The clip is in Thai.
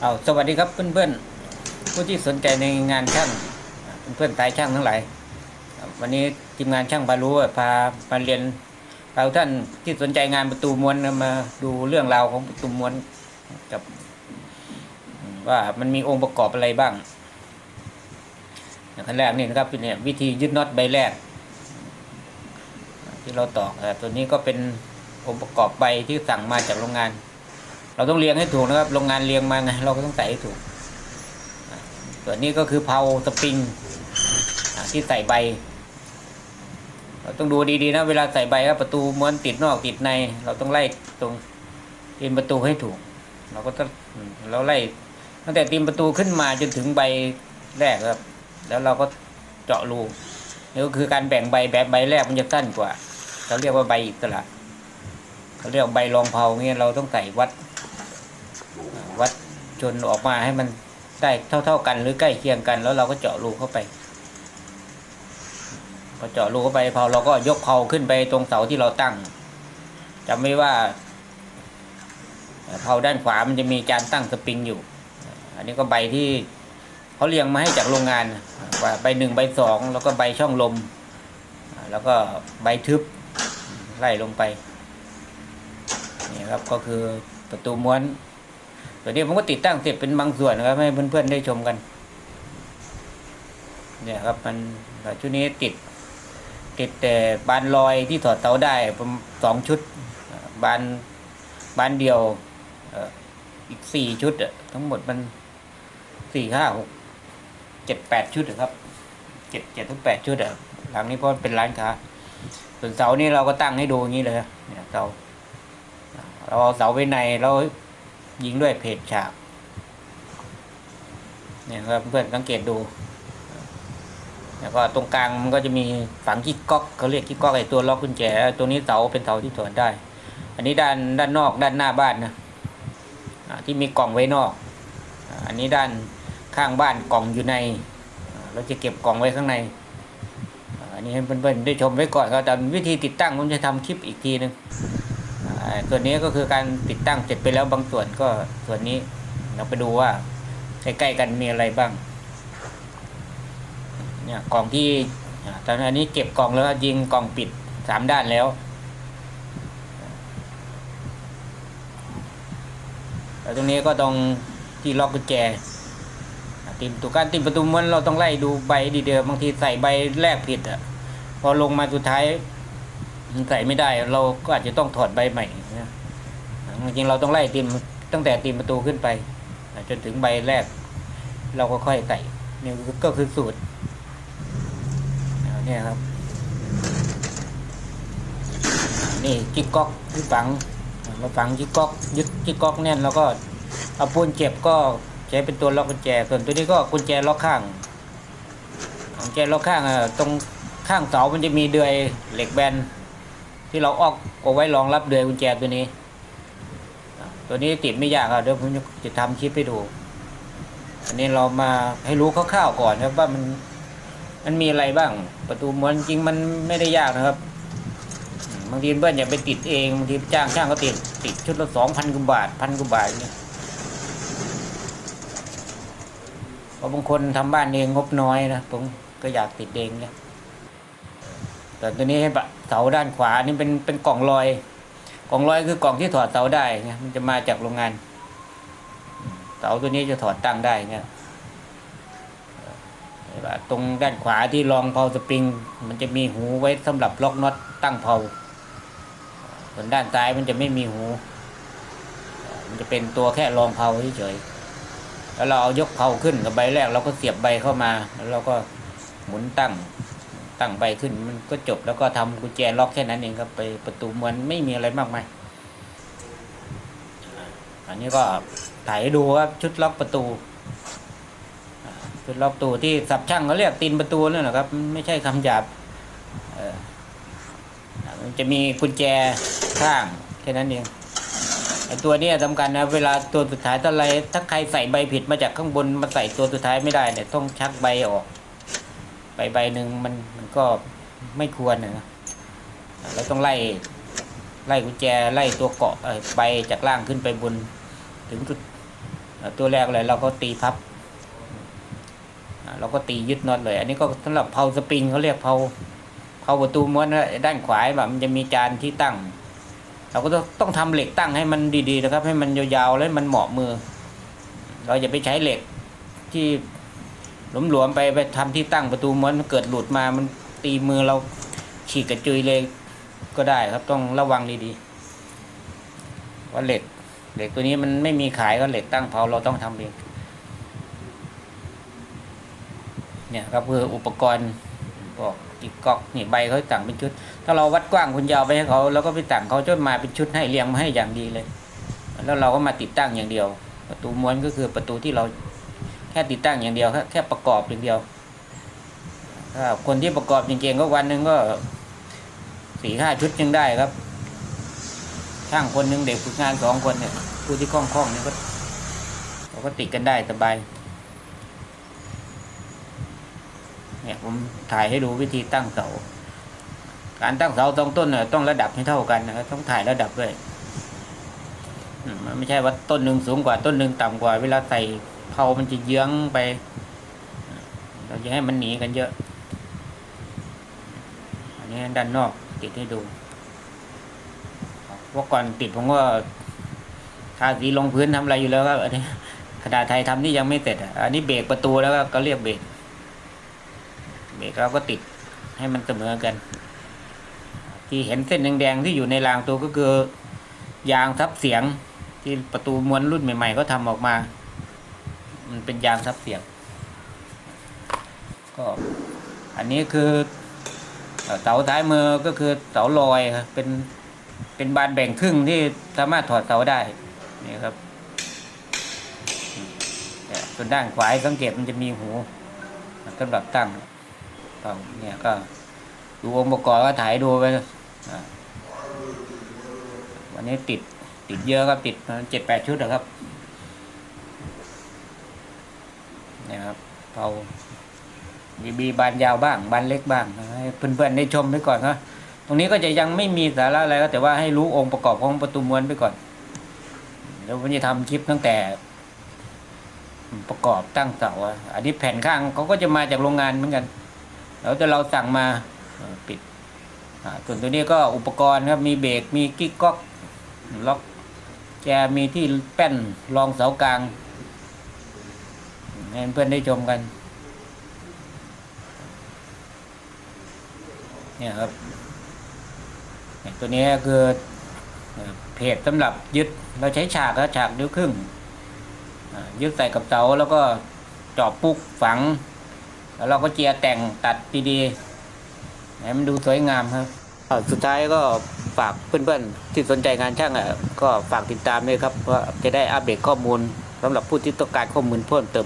เอาสวัสดีครับเพื่อนๆผู้ที่สนใจในงานช่างเพื่อนๆสายช่างทั้งหลายวันนี้ทีมงานช่างพารู้พามาเรียนพาท่านที่สนใจงานประตูม้วนมาดูเรื่องราวของประตูม้วนกับ ว่ามันมีองค์ประกอบอะไรบ้างขั้นแรกนี่นะครับเนี่ยวิธียึดน็อตใบแรก ที่เราตอกตัวนี้ก็เป็นองค์ประกอบใบที่สั่งมาจากโรงงาน เราต้องเรียงให้ถูกนะครับโรงงานเรียงมาไงเราก็ต้องใส่ให้ถูกอ่าส่วนนี้ก็คือเพาสปริงที่ใส่ใบ เราต้องดูดีๆนะเวลาใส่ใบว่าประตูม้วนติดนอกติดใน เราต้องไล่ตรงตีนประตูให้ถูก เราก็ต้องเราไล่ตั้งแต่ตีนประตูขึ้นมาจนถึงใบแรกครับ แล้วเราก็เจาะรูนี่ก็คือการแบ่งใบแบบใบแรกมันจะสั้นกว่า เราเรียกว่าใบอิสระเขาเรียกใบรองเผาเงี้ยเราต้องใส่วัด วัดจนออกมาให้มันได้เท่า ๆกันหรือใกล้เคียงกัน แล้วเราก็เจาะรูเข้าไปพอเจาะรูเข้าไปเผาเราก็ยกเผาขึ้นไปตรงเสาที่เราตั้งจำไว้ว่าเผาด้านขวามันจะมีจานตั้งสปริงอยู่ อันนี้ก็ใบที่เขาเรียงมาให้จากโรงงานว่าใบหนึ่งใบสองแล้วก็ใบช่องลม แล้วก็ใบทึบไล่ลงไปนี่ครับก็คือประตูม้วน ตัวนี้ผมก็ติดตั้งเสร็จเป็นบางส่วนนะครับให้เพื่อนๆได้ชมกัน เนี่ยครับมันชุดนี้ติด ติดแต่บานลอยที่ถอดเสาได้ประมสองชุดบานบานเดียวอีกสี่ชุดทั้งหมดมันสี่ห้าหกเจ็ดแปดชุดอะครับเจ็ดเจ็ดถึงแปดชุดอะหลังนี้เพราะเป็นร้านค้าส่วนเสานี่เราก็ตั้งให้ดูอย่างนี้เลยเนี่ยเสาเราเอาเสาไว้ในแล้ว ยิงด้วยเพจฉากเนี่ยครับเพื่อนสังเกตดู แล้วก็ตรงกลางมันก็จะมีฝังกิ๊กก๊อกเขาเรียกกิ๊กก๊อกไอตัวล็อกกุญแจ ตัวนี้เสาเป็นเสาที่ถอดได้ อันนี้ด้านด้านนอกด้านหน้าบ้านนะที่มีกล่องไว้นอก อันนี้ด้านข้างบ้านกล่องอยู่ใน เราจะเก็บกล่องไว้ข้างใน อันนี้ให้เพื่อนๆได้ชมไว้ก่อนครับแต่วิธีติดตั้งผมจะทำคลิปอีกทีหนึ่ง ส่วนนี้ก็คือการติดตั้งเสร็จไปแล้วบางส่วนก็ส่วนนี้เราไปดูว่าใกล้ๆกันมีอะไรบ้าง เนี่ยกล่องที่ตอนนี้เก็บกล่องแล้วยิงกล่องปิดสามด้านแล้วแล้วตรงนี้ก็ตรงที่ล็อกกุญแจติมตัวการติมประตูม้วนเราต้องไล่ดูใบดีเดียวบางทีใส่ใบแรกผิดอะพอลงมาสุดท้าย ใส่ไม่ได้ เราก็อาจจะต้องถอดใบใหม่นะจริงเราต้องไล่ติมตั้งแต่ติมประตูขึ้นไปจนถึงใบแรก เราก็ค่อยใส่นี่ก็คือสูตรเนี่ยครับ นี่จิ๊กก๊อกที่ฝังเราฝังจิ๊กก๊อกยึดจิ๊กก๊อกแน่นแล้วก็เอาปูนเก็บก็ใช้เป็นตัวล็อกกุญแจ ส่วนตัวนี้ก็กุญแจล็อกข้างกุญแจล็อกข้างอะตรงข้างเสามันจะมีเดือยเหล็กแบน ที่เราออกเอาไว้รองรับเดือยกุญแจตัวนี้ ตัวนี้ติดไม่ยากครับเดี๋ยวผมจะทำคลิปให้ดู อันนี้เรามาให้รู้คร่าวๆก่อนครับว่ามันมันมีอะไรบ้าง ประตูม้วนจริงมันไม่ได้ยากนะครับบางทีเพื่อนอย่าไปติดเองบางทีจ้างช่างก็ติดติดชุดละสองพันกว่าบาทพันกว่าบาทเนี่ยเพราะบางคนทำบ้านเองงบน้อยนะผมก็อยากติดเองเนี่ย แต่ตัวนี้ให้ปะเสาด้านขวานี่เป็นเป็นกล่องลอยกล่องลอยคือกล่องที่ถอดเสาได้ไงมันจะมาจากโรงงานเสาตัวนี้จะถอดตั้งได้เนี่ยตรงด้านขวาที่รองเพาสปริง มันจะมีหูไว้สำหรับล็อกน็อตตั้งเพาส่วนด้านซ้ายมันจะไม่มีหู มันจะเป็นตัวแค่รองเพาเฉยๆแล้วเราเอายกเพาขึ้นกับใบแรกเราก็เสียบใบเข้ามา แล้วเราก็หมุนตั้ง ตั้งใบขึ้นมันก็จบแล้วก็ทำกุญแจล็อกแค่นั้นเองครับไปประตูมันไม่มีอะไรมากมายอันนี้ก็ถ่ายดูครับชุดล็อกประตูชุดล็อกประตูที่สับช่างเขาเรียกตีนประตูนั่นแหละครับ ไม่ใช่คำหยาบมันจะมีกุญแจข้างแค่นั้นเองไอตัวนี้สำคัญนะเวลาตัวสุดท้ายถ้าอะไรถ้าใครใส่ใบผิดมาจากข้างบนมาใส่ตัวสุดท้ายไม่ได้เนี่ยต้องชักใบออก ใบใบหนึ่งมันมันก็ไม่ควรนะเราต้องไล่ไล่กุญแจไล่ตัวเกาะเอ่อใบจากล่างขึ้นไปบน ถึงจุดตัวแรกเลยเราก็ตีพับเราก็ตียึดน็อตเลย อันนี้ก็สำหรับเพาสปริงเขาเรียกเพาเพาประตูม้วนด้านขวาแบบมันจะมีจานที่ตั้ง เราก็ต้องต้องทำเหล็กตั้งให้มันดีๆนะครับ ให้มันยาวๆแล้วมันเหมาะมือ เราอย่าไปใช้เหล็กที่ หลวมๆไปไปทำที่ตั้งประตูม้วนมันเกิดหลุดมามันตีมือเราฉีกกระจุยเลยก็ได้ครับต้องระวังดีๆว่าเหล็ก เหล็กตัวนี้มันไม่มีขายก็เหล็กตั้งเผาเราต้องทำเองเนี่ยครับคืออุปกรณ์บอกจิกกอกนี่ใบเขาสั่งเป็นชุด ถ้าเราวัดกว้างคุณยาวไปให้เขาแล้วก็ไปสั่งเขาจนมาเป็นชุดให้เรียงมาให้อย่างดีเลย แล้วเราก็มาติดตั้งอย่างเดียว ประตูม้วนก็คือประตูที่เรา ค่ติดตั้งอย่างเดียวแค่แค่ประกอบอย่างเดียวถ้าคนที่ประกอบจริงๆก็วันหนึ่งก็สี่ห้าชุดยังได้ครับ ช่างคนหนึ่งเด็กฝึกงานสองคนเนี่ยผู้ที่คล่องคล่องเนี่ยก็เราก็ติดกันได้สบายเนี่ยผมถ่ายให้ดูวิธีตั้งเสาการตั้งเสาตรงต้นเนี่ยต้องระดับให้เท่ากันนะครับต้องถ่ายระดับด้วยมมันไม่ใช่ว่าต้นหนึ่งสูงกว่าต้นหนึ่งต่ำกว่าเวลาใส่ เผามันจะเยื้องไป เราจะให้มันหนีกันเยอะ อันนี้ด้านนอกติดให้ดูว่าก่อนติดผมก็ทาสีลงพื้นทำอะไรอยู่แล้วครับอันนี้ขนาดไทยทำนี่ยังไม่เสร็จอะอันนี้เบรกประตูแล้วก็ก็เรียกเบรกเบรกเราก็ติดให้มันเสมอกัน ที่เห็นเส้นแดงๆที่อยู่ในรางตัวก็คือยางทับเสียงที่ประตูม้วนรุ่นใหม่ ๆ ก็ทำออกมา มันเป็นยางทับเสียง ก็ อันนี้คือเสาท้ายมือก็คือเสาลอยครับเป็นเป็นบานแบ่งครึ่งที่สามารถถอดเสาได้นี่ครับเนี่ยส่วนด้านขวาสังเกตมันจะมีหูสำหรับตั้งก็เนี่ยก็ดูองค์ประกอบก็ถ่ายดูไปวันนี้ติดติดเยอะครับติดเจ็ดแปดชุดนะครับเนี่ยครับเผามีบีบานยาวบ้างบานเล็กบ้างให้เพื่อนๆได้ชมไปก่อนครับตรงนี้ก็จะยังไม่มีสาระอะไรก็แต่ว่าให้รู้องค์ประกอบของประตูม้วนไปก่อนเดี๋ยวผมจะทำคลิปตั้งแต่ ประกอบตั้งเสาอันนี้แผ่นข้างเขาก็จะมาจากโรงงานเหมือนกัน แล้วแต่เราสั่งมาปิดส่วนตัวนี้ก็อุปกรณ์ครับมีเบรกมีกิ๊กก๊อกล็อกแกมีที่แป้นรองเสากลาง ให้เพื่อนได้ชมกัน เนี่ยครับ ตัวนี้คือเพจสำหรับยึดเราใช้ฉากครับฉากนิ้วครึ่งยึดใส่กับเสาแล้วก็เจอบปุกฝัง แล้วเราก็เจียแต่งตัดดีๆให้มันดูสวยงามครับสุดท้ายก็ฝากเพื่อนๆที่สนใจงานช่างอะก็ฝากติดตามด้วยครับว่าจะได้อัปเดตข้อมูลสำหรับผู้ที่ต้องการข้อมูลเพิ่มเติม